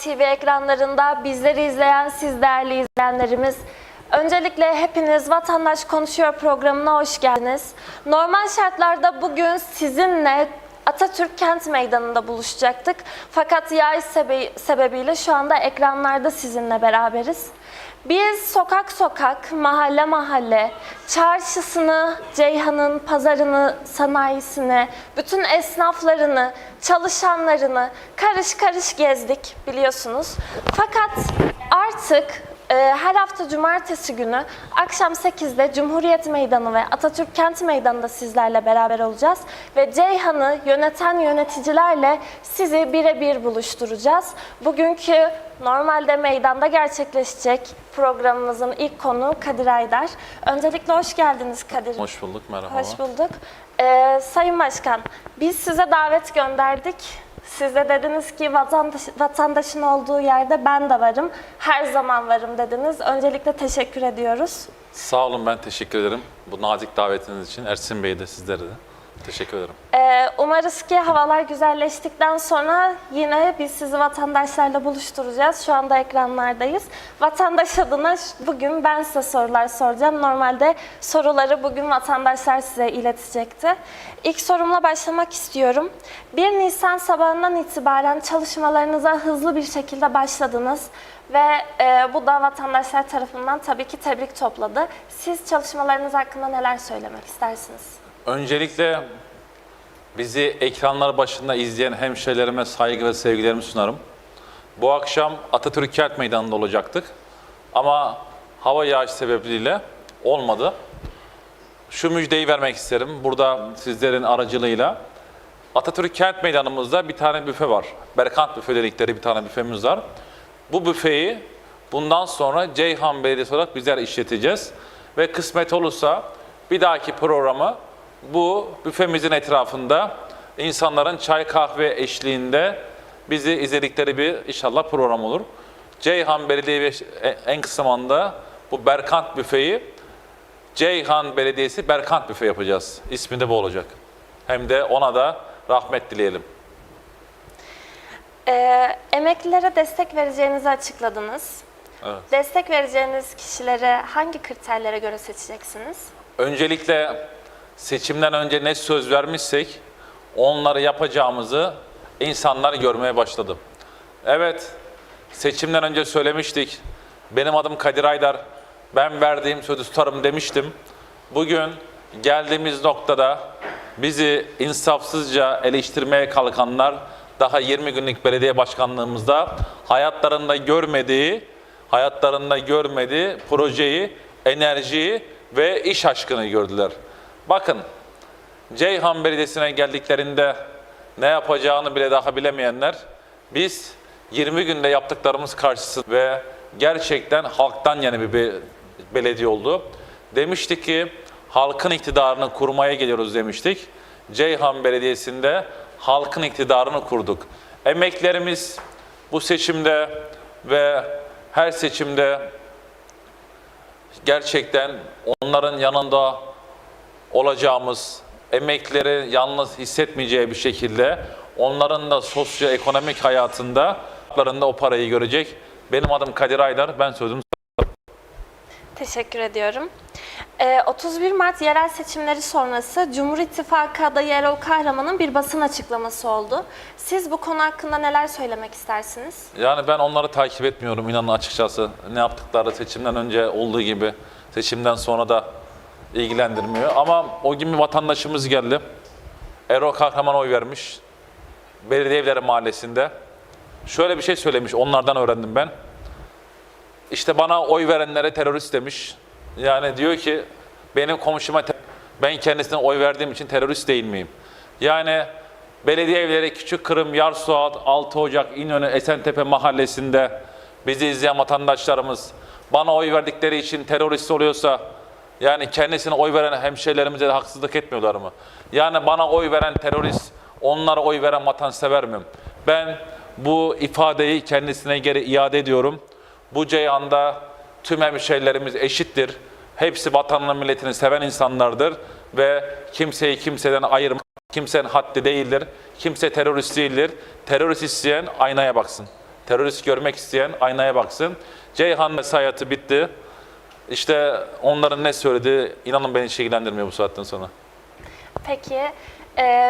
TV ekranlarında bizleri izleyen siz değerli izleyenlerimiz. Öncelikle hepiniz Vatandaş Konuşuyor programına hoş geldiniz. Normal şartlarda bugün sizinle Atatürk Kent Meydanı'nda buluşacaktık. Fakat yağış sebe- sebebiyle şu anda ekranlarda sizinle beraberiz. Biz sokak sokak, mahalle mahalle, çarşısını, Ceyhan'ın pazarını, sanayisini, bütün esnaflarını, çalışanlarını karış karış gezdik biliyorsunuz. Fakat artık her hafta cumartesi günü akşam 8'de Cumhuriyet Meydanı ve Atatürk Kent Meydanı'nda sizlerle beraber olacağız. Ve Ceyhan'ı yöneten yöneticilerle sizi birebir buluşturacağız. Bugünkü normalde meydanda gerçekleşecek programımızın ilk konuğu Kadir Aydar. Öncelikle hoş geldiniz Kadir. Hoş bulduk, merhaba. Hoş bulduk. Ee, Sayın Başkan, biz size davet gönderdik. Siz de dediniz ki vatandaş, vatandaşın olduğu yerde ben de varım, her zaman varım dediniz. Öncelikle teşekkür ediyoruz. Sağ olun, ben teşekkür ederim. Bu nazik davetiniz için Ersin Bey de sizlere de teşekkür ederim. Ee, umarız ki havalar güzelleştikten sonra yine biz sizi vatandaşlarla buluşturacağız. Şu anda ekranlardayız. Vatandaş adına bugün ben size sorular soracağım. Normalde soruları bugün vatandaşlar size iletecekti. İlk sorumla başlamak istiyorum. 1 Nisan sabahından itibaren çalışmalarınıza hızlı bir şekilde başladınız. Ve e, bu da vatandaşlar tarafından tabii ki tebrik topladı. Siz çalışmalarınız hakkında neler söylemek istersiniz? Öncelikle bizi ekranlar başında izleyen hemşehrilerime saygı ve sevgilerimi sunarım. Bu akşam Atatürk Kent Meydanı'nda olacaktık. Ama hava yağışı sebebiyle olmadı. Şu müjdeyi vermek isterim burada sizlerin aracılığıyla. Atatürk Kent Meydanımızda bir tane büfe var. Berkant Büfe dedikleri bir tane büfemiz var. Bu büfeyi bundan sonra Ceyhan Belediyesi olarak bizler işleteceğiz. Ve kısmet olursa bir dahaki programı bu büfemizin etrafında insanların çay kahve eşliğinde bizi izledikleri bir inşallah program olur. Ceyhan Belediye ve en kısa zamanda bu Berkant Büfe'yi Ceyhan Belediyesi Berkant Büfe yapacağız. İsmi de bu olacak. Hem de ona da rahmet dileyelim. Ee, emeklilere destek vereceğinizi açıkladınız. Evet. Destek vereceğiniz kişileri hangi kriterlere göre seçeceksiniz? Öncelikle seçimden önce ne söz vermişsek onları yapacağımızı insanlar görmeye başladı. Evet, seçimden önce söylemiştik. Benim adım Kadir Aydar. Ben verdiğim sözü tutarım demiştim. Bugün geldiğimiz noktada bizi insafsızca eleştirmeye kalkanlar daha 20 günlük belediye başkanlığımızda hayatlarında görmediği, hayatlarında görmediği projeyi, enerjiyi ve iş aşkını gördüler. Bakın Ceyhan Belediyesi'ne geldiklerinde ne yapacağını bile daha bilemeyenler biz 20 günde yaptıklarımız karşısında ve gerçekten halktan yana bir be- belediye oldu. Demiştik ki halkın iktidarını kurmaya geliyoruz demiştik. Ceyhan Belediyesi'nde halkın iktidarını kurduk. Emeklerimiz bu seçimde ve her seçimde gerçekten onların yanında olacağımız, emekleri yalnız hissetmeyeceği bir şekilde onların da sosyoekonomik hayatında o parayı görecek. Benim adım Kadir Aydar, ben sözüm Teşekkür ediyorum. Ee, 31 Mart yerel seçimleri sonrası Cumhur İttifakı adayı Erol Kahraman'ın bir basın açıklaması oldu. Siz bu konu hakkında neler söylemek istersiniz? Yani ben onları takip etmiyorum inanın açıkçası. Ne yaptıkları seçimden önce olduğu gibi seçimden sonra da ilgilendirmiyor. Ama o gün bir vatandaşımız geldi. Erol Kahraman oy vermiş. Belediye Evleri Mahallesi'nde. Şöyle bir şey söylemiş, onlardan öğrendim ben. İşte bana oy verenlere terörist demiş. Yani diyor ki benim komşuma ben kendisine oy verdiğim için terörist değil miyim? Yani belediye evleri Küçük Kırım, Yarsuat, 6 Ocak, İnönü, Esentepe mahallesinde bizi izleyen vatandaşlarımız bana oy verdikleri için terörist oluyorsa yani kendisine oy veren hemşehrilerimize de haksızlık etmiyorlar mı? Yani bana oy veren terörist, onlara oy veren vatansever miyim? Ben bu ifadeyi kendisine geri iade ediyorum. Bu ceyanda tüm hemşehrilerimiz eşittir. Hepsi vatanını milletini seven insanlardır ve kimseyi kimseden ayırmak kimsenin haddi değildir. Kimse terörist değildir. Terörist isteyen aynaya baksın. Terörist görmek isteyen aynaya baksın. Ceyhan hayatı bitti. İşte onların ne söylediği inanın beni hiç ilgilendirmiyor bu saatten sonra. Peki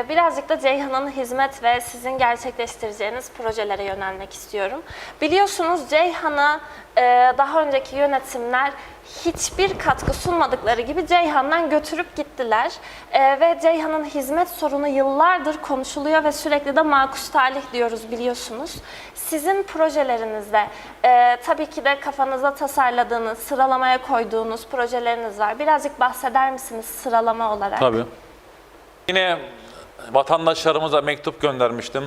birazcık da Ceyhan'ın hizmet ve sizin gerçekleştireceğiniz projelere yönelmek istiyorum. Biliyorsunuz Ceyhan'a e, daha önceki yönetimler hiçbir katkı sunmadıkları gibi Ceyhan'dan götürüp gittiler. E, ve Ceyhan'ın hizmet sorunu yıllardır konuşuluyor ve sürekli de makuş talih diyoruz biliyorsunuz. Sizin projelerinizde e, tabii ki de kafanıza tasarladığınız, sıralamaya koyduğunuz projeleriniz var. Birazcık bahseder misiniz sıralama olarak? Tabii. Yine vatandaşlarımıza mektup göndermiştim.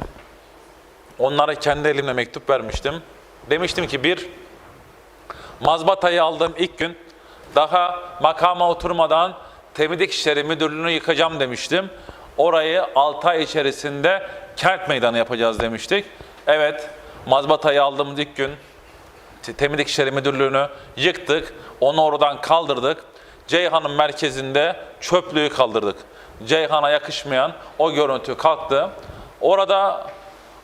Onlara kendi elimle mektup vermiştim. Demiştim ki bir, mazbatayı aldığım ilk gün daha makama oturmadan Temizlik İşleri Müdürlüğü'nü yıkacağım demiştim. Orayı 6 ay içerisinde kent meydanı yapacağız demiştik. Evet, mazbatayı aldığımız ilk gün Temizlik İşleri Müdürlüğü'nü yıktık. Onu oradan kaldırdık. Ceyhan'ın merkezinde çöplüğü kaldırdık. Ceyhan'a yakışmayan o görüntü kalktı. Orada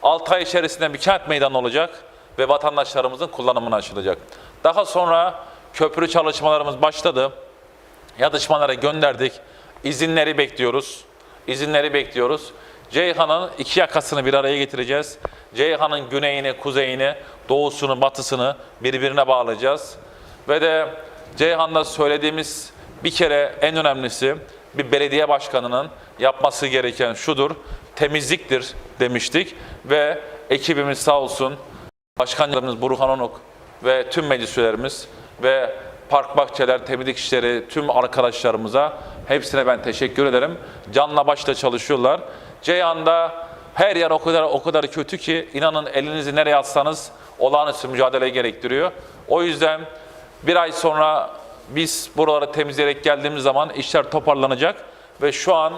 6 ay içerisinde bir kent meydanı olacak ve vatandaşlarımızın kullanımına açılacak. Daha sonra köprü çalışmalarımız başladı. Yatışmalara gönderdik. İzinleri bekliyoruz. İzinleri bekliyoruz. Ceyhan'ın iki yakasını bir araya getireceğiz. Ceyhan'ın güneyini, kuzeyini, doğusunu, batısını birbirine bağlayacağız. Ve de Ceyhan'da söylediğimiz bir kere en önemlisi bir belediye başkanının yapması gereken şudur. Temizliktir demiştik ve ekibimiz sağ olsun Başkanlarımız Burhan Onuk ve tüm meclis üyelerimiz ve Park Bahçeler, Temizlik İşleri, tüm arkadaşlarımıza hepsine ben teşekkür ederim. Canla başla çalışıyorlar. Ceyhan'da her yer o kadar o kadar kötü ki inanın elinizi nereye atsanız olağanüstü mücadele gerektiriyor. O yüzden bir ay sonra biz buraları temizleyerek geldiğimiz zaman işler toparlanacak ve şu an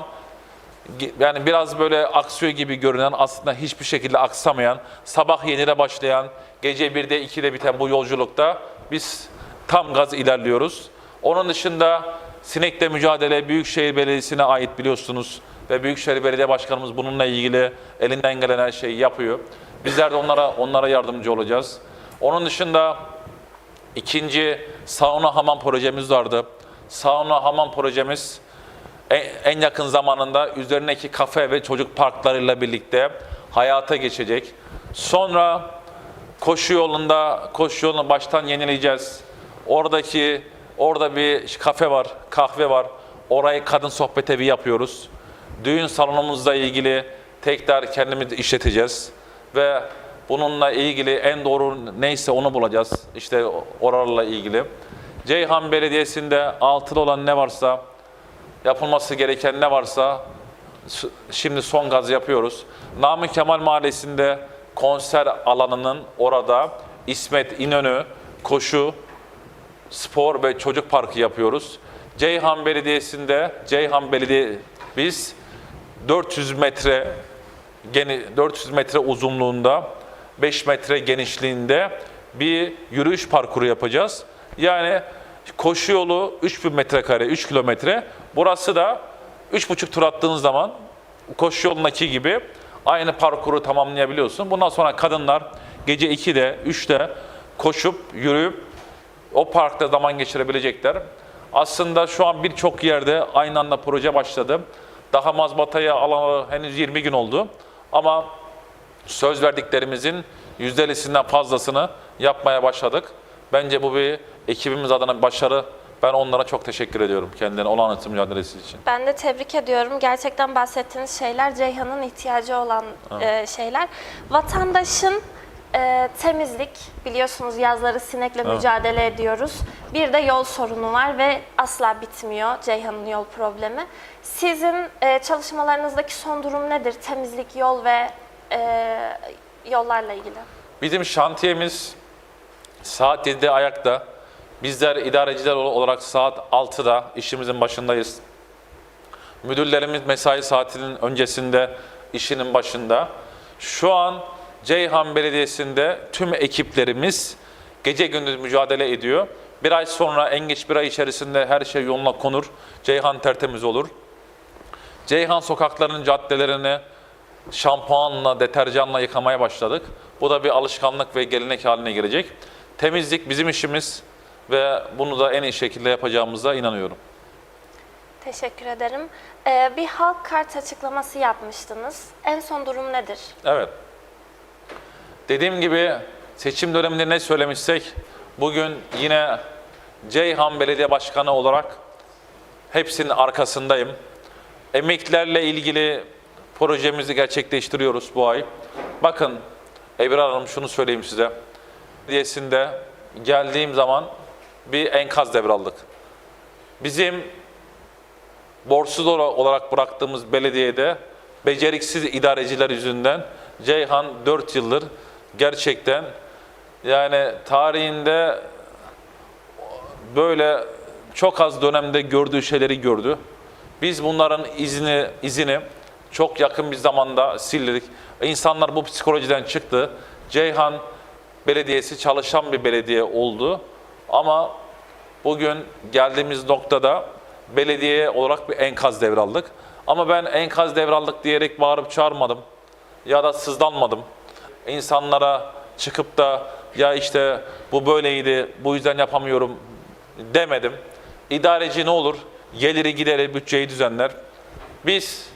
yani biraz böyle aksıyor gibi görünen aslında hiçbir şekilde aksamayan, sabah 7'de başlayan, gece 1'de 2'de biten bu yolculukta biz tam gaz ilerliyoruz. Onun dışında sinekle mücadele Büyükşehir Belediyesi'ne ait biliyorsunuz ve Büyükşehir Belediye Başkanımız bununla ilgili elinden gelen her şeyi yapıyor. Bizler de onlara onlara yardımcı olacağız. Onun dışında ikinci sauna hamam projemiz vardı. Sauna hamam projemiz en en yakın zamanında üzerindeki kafe ve çocuk parklarıyla birlikte hayata geçecek. Sonra koşu yolunda koşu yolunu baştan yenileyeceğiz. Oradaki orada bir kafe var, kahve var. Orayı kadın sohbet evi yapıyoruz. Düğün salonumuzla ilgili tekrar kendimiz işleteceğiz ve bununla ilgili en doğru neyse onu bulacağız. İşte oralarla ilgili. Ceyhan Belediyesi'nde altılı olan ne varsa yapılması gereken ne varsa şimdi son gaz yapıyoruz. Namık Kemal Mahallesi'nde konser alanının orada İsmet İnönü koşu, spor ve çocuk parkı yapıyoruz. Ceyhan Belediyesi'nde Ceyhan Belediye biz 400 metre geni 400 metre uzunluğunda 5 metre genişliğinde bir yürüyüş parkuru yapacağız. Yani koşu yolu 3000 metrekare 3 kilometre. Burası da 3,5 tur attığınız zaman koşu yolundaki gibi aynı parkuru tamamlayabiliyorsun. Bundan sonra kadınlar gece 2'de 3'te koşup yürüyüp o parkta zaman geçirebilecekler. Aslında şu an birçok yerde aynı anda proje başladı. Daha mazbataya alalı henüz 20 gün oldu. Ama söz verdiklerimizin %50'sinden fazlasını yapmaya başladık. Bence bu bir ekibimiz adına bir başarı. Ben onlara çok teşekkür ediyorum kendilerine olağanüstü mücadelesi için. Ben de tebrik ediyorum. Gerçekten bahsettiğiniz şeyler Ceyhan'ın ihtiyacı olan e, şeyler. Vatandaşın e, temizlik, biliyorsunuz yazları sinekle mücadele ediyoruz. Bir de yol sorunu var ve asla bitmiyor Ceyhan'ın yol problemi. Sizin e, çalışmalarınızdaki son durum nedir? Temizlik, yol ve e, yollarla ilgili. Bizim şantiyemiz saat 7'de ayakta. Bizler idareciler ol- olarak saat 6'da işimizin başındayız. Müdürlerimiz mesai saatinin öncesinde işinin başında. Şu an Ceyhan Belediyesi'nde tüm ekiplerimiz gece gündüz mücadele ediyor. Bir ay sonra en geç bir ay içerisinde her şey yoluna konur. Ceyhan tertemiz olur. Ceyhan sokaklarının caddelerini şampuanla, deterjanla yıkamaya başladık. Bu da bir alışkanlık ve gelenek haline gelecek. Temizlik bizim işimiz ve bunu da en iyi şekilde yapacağımıza inanıyorum. Teşekkür ederim. Ee, bir halk kart açıklaması yapmıştınız. En son durum nedir? Evet. Dediğim gibi seçim döneminde ne söylemişsek bugün yine Ceyhan Belediye Başkanı olarak hepsinin arkasındayım. Emeklilerle ilgili projemizi gerçekleştiriyoruz bu ay. Bakın Ebrar Hanım şunu söyleyeyim size. Belediyesinde geldiğim zaman bir enkaz devraldık. Bizim borçsuz ola- olarak bıraktığımız belediyede beceriksiz idareciler yüzünden Ceyhan 4 yıldır gerçekten yani tarihinde böyle çok az dönemde gördüğü şeyleri gördü. Biz bunların izini izini çok yakın bir zamanda sildik. İnsanlar bu psikolojiden çıktı. Ceyhan Belediyesi çalışan bir belediye oldu. Ama bugün geldiğimiz noktada belediye olarak bir enkaz devraldık. Ama ben enkaz devraldık diyerek bağırıp çağırmadım. Ya da sızlanmadım. İnsanlara çıkıp da ya işte bu böyleydi, bu yüzden yapamıyorum demedim. İdareci ne olur? Geliri gideri bütçeyi düzenler. Biz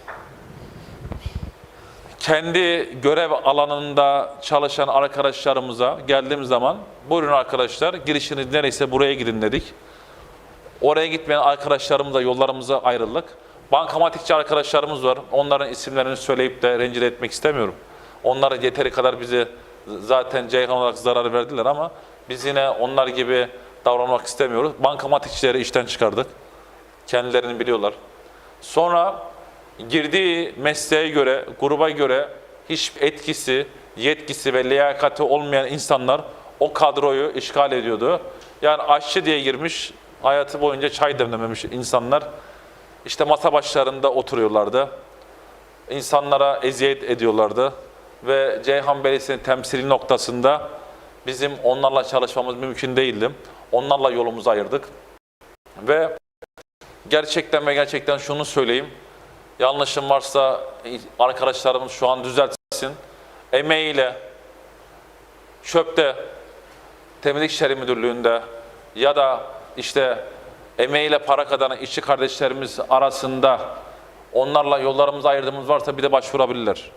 kendi görev alanında çalışan arkadaşlarımıza geldiğimiz zaman buyurun arkadaşlar girişiniz nereyse buraya gidin dedik. Oraya gitmeyen arkadaşlarımızla yollarımıza ayrıldık. Bankamatikçi arkadaşlarımız var. Onların isimlerini söyleyip de rencide etmek istemiyorum. Onlar yeteri kadar bize zaten Ceyhan olarak zarar verdiler ama biz yine onlar gibi davranmak istemiyoruz. Bankamatikçileri işten çıkardık. Kendilerini biliyorlar. Sonra girdiği mesleğe göre, gruba göre hiç etkisi, yetkisi ve liyakati olmayan insanlar o kadroyu işgal ediyordu. Yani aşçı diye girmiş, hayatı boyunca çay demlememiş insanlar işte masa başlarında oturuyorlardı. İnsanlara eziyet ediyorlardı ve Ceyhan Belediyesi'nin temsili noktasında bizim onlarla çalışmamız mümkün değildi. Onlarla yolumuzu ayırdık. Ve gerçekten ve gerçekten şunu söyleyeyim. Yanlışım varsa arkadaşlarımız şu an düzeltsin. Emeğiyle çöpte Temizlik İşleri Müdürlüğü'nde ya da işte emeğiyle para kazanan işçi kardeşlerimiz arasında onlarla yollarımızı ayırdığımız varsa bir de başvurabilirler.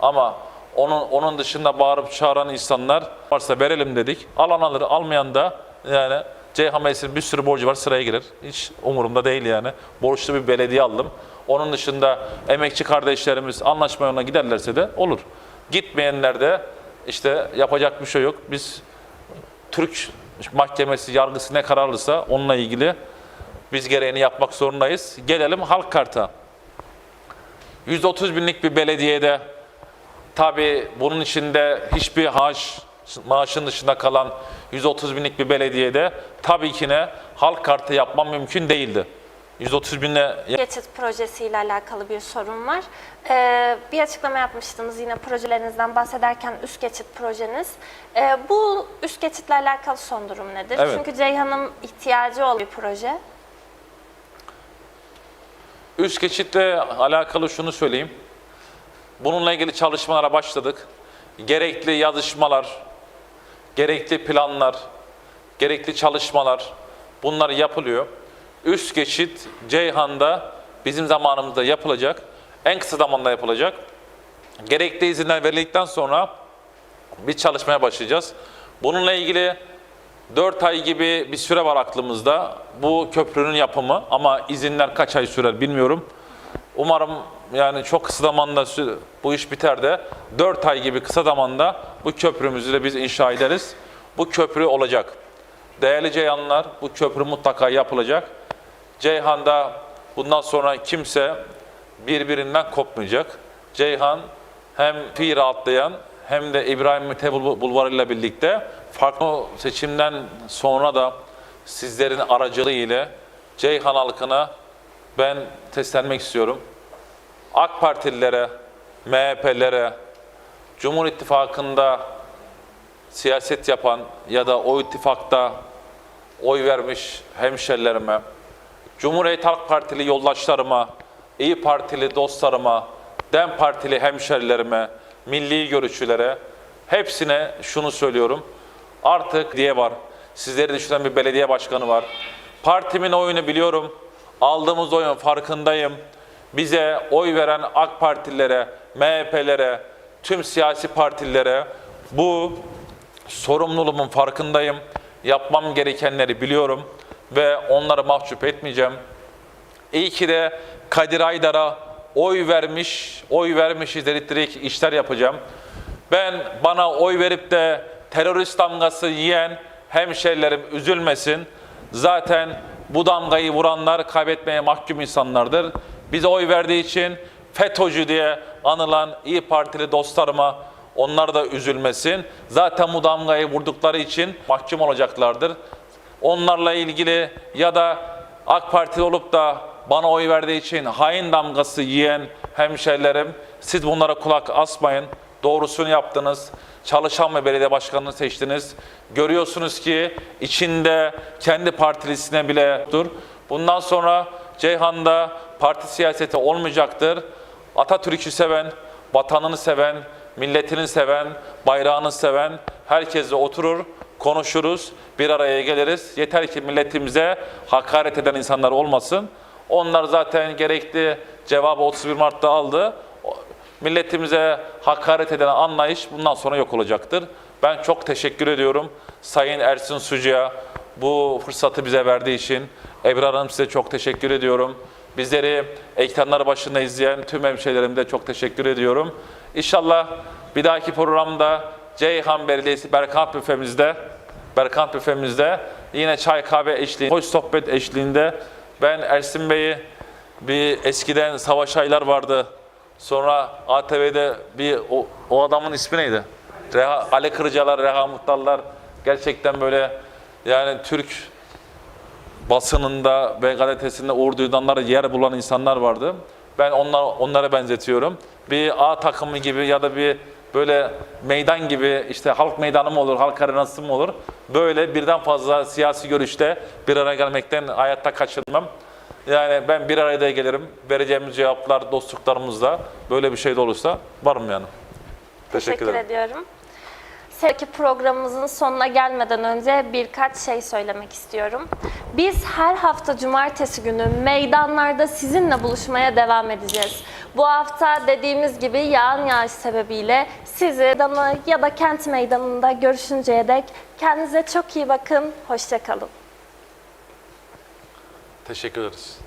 Ama onun onun dışında bağırıp çağıran insanlar varsa verelim dedik. Alan alır, almayan da yani Ceyhan Belediyesi'nin bir sürü borcu var sıraya girer. Hiç umurumda değil yani. Borçlu bir belediye aldım. Onun dışında emekçi kardeşlerimiz anlaşma yoluna giderlerse de olur. Gitmeyenler de işte yapacak bir şey yok. Biz Türk mahkemesi, yargısı ne karar alırsa onunla ilgili biz gereğini yapmak zorundayız. Gelelim halk karta. 130 binlik bir belediyede tabi bunun içinde hiçbir maaş, maaşın dışında kalan 130 binlik bir belediyede tabii ki ne halk kartı yapmam mümkün değildi. 130 binle Geçit projesiyle alakalı bir sorun var. Ee, bir açıklama yapmıştınız yine projelerinizden bahsederken üst geçit projeniz. Ee, bu üst geçitle alakalı son durum nedir? Evet. Çünkü Ceyhan'ın ihtiyacı olan bir proje. Üst geçitle alakalı şunu söyleyeyim. Bununla ilgili çalışmalara başladık. Gerekli yazışmalar, gerekli planlar, gerekli çalışmalar bunlar yapılıyor. Üst geçit Ceyhan'da bizim zamanımızda yapılacak. En kısa zamanda yapılacak. Gerekli izinler verildikten sonra bir çalışmaya başlayacağız. Bununla ilgili 4 ay gibi bir süre var aklımızda. Bu köprünün yapımı ama izinler kaç ay sürer bilmiyorum. Umarım yani çok kısa zamanda bu iş biter de 4 ay gibi kısa zamanda bu köprümüzü de biz inşa ederiz. Bu köprü olacak. Değerli Ceyhanlılar bu köprü mutlaka yapılacak. Ceyhan'da bundan sonra kimse birbirinden kopmayacak. Ceyhan hem fi rahatlayan hem de İbrahim Bul- Bulvarı ile birlikte farklı seçimden sonra da sizlerin aracılığı ile Ceyhan halkına ben seslenmek istiyorum. AK Partililere, MHP'lere, Cumhur İttifakı'nda siyaset yapan ya da o ittifakta oy vermiş hemşerilerime, Cumhuriyet Halk Partili yoldaşlarıma, İyi Partili dostlarıma, DEM Partili hemşerilerime, milli görüşçülere hepsine şunu söylüyorum. Artık diye var. Sizleri düşünen bir belediye başkanı var. Partimin oyunu biliyorum. Aldığımız oyun farkındayım. Bize oy veren AK Partililere, MHP'lere, tüm siyasi partilere bu sorumluluğumun farkındayım. Yapmam gerekenleri biliyorum ve onları mahcup etmeyeceğim. İyi ki de Kadir Aydar'a oy vermiş, oy vermişiz dedirterek işler yapacağım. Ben bana oy verip de terörist damgası yiyen hemşerilerim üzülmesin. Zaten bu damgayı vuranlar kaybetmeye mahkum insanlardır. Bize oy verdiği için FETÖ'cü diye anılan İyi Partili dostlarıma onlar da üzülmesin. Zaten bu damgayı vurdukları için mahkum olacaklardır. Onlarla ilgili ya da AK Partili olup da bana oy verdiği için hain damgası yiyen hemşerilerim siz bunlara kulak asmayın. Doğrusunu yaptınız. Çalışan ve belediye başkanını seçtiniz. Görüyorsunuz ki içinde kendi partilisine bile dur. Bundan sonra Ceyhan'da parti siyaseti olmayacaktır. Atatürk'ü seven, vatanını seven, milletini seven, bayrağını seven herkesle oturur, konuşuruz, bir araya geliriz. Yeter ki milletimize hakaret eden insanlar olmasın. Onlar zaten gerekli cevabı 31 Mart'ta aldı. Milletimize hakaret eden anlayış bundan sonra yok olacaktır. Ben çok teşekkür ediyorum Sayın Ersin Sucu'ya bu fırsatı bize verdiği için. Ebrar Hanım size çok teşekkür ediyorum. Bizleri ekranlar başında izleyen tüm hemşehrilerime de çok teşekkür ediyorum. İnşallah bir dahaki programda Ceyhan Belediyesi Berkant Büfemizde, Berkant Büfemizde yine çay kahve eşliğinde, hoş sohbet eşliğinde ben Ersin Bey'i bir eskiden Savaş Aylar vardı. Sonra ATV'de bir o, o adamın ismi neydi? Reha, Ali Kırcalar, Reha Muhtarlar gerçekten böyle yani Türk basınında ve gazetesinde uğur duyulanlara yer bulan insanlar vardı. Ben onlar, onlara benzetiyorum. Bir A takımı gibi ya da bir böyle meydan gibi işte halk meydanı mı olur, halk arenası mı olur? Böyle birden fazla siyasi görüşte bir araya gelmekten hayatta kaçınmam. Yani ben bir araya da gelirim. Vereceğimiz cevaplar dostluklarımızla böyle bir şey de olursa varım yani. Teşekkür ediyorum. Sevgili programımızın sonuna gelmeden önce birkaç şey söylemek istiyorum. Biz her hafta cumartesi günü meydanlarda sizinle buluşmaya devam edeceğiz. Bu hafta dediğimiz gibi yağan yağış sebebiyle sizi meydanı ya da kent meydanında görüşünceye dek kendinize çok iyi bakın. Hoşçakalın. Teşekkür ederiz.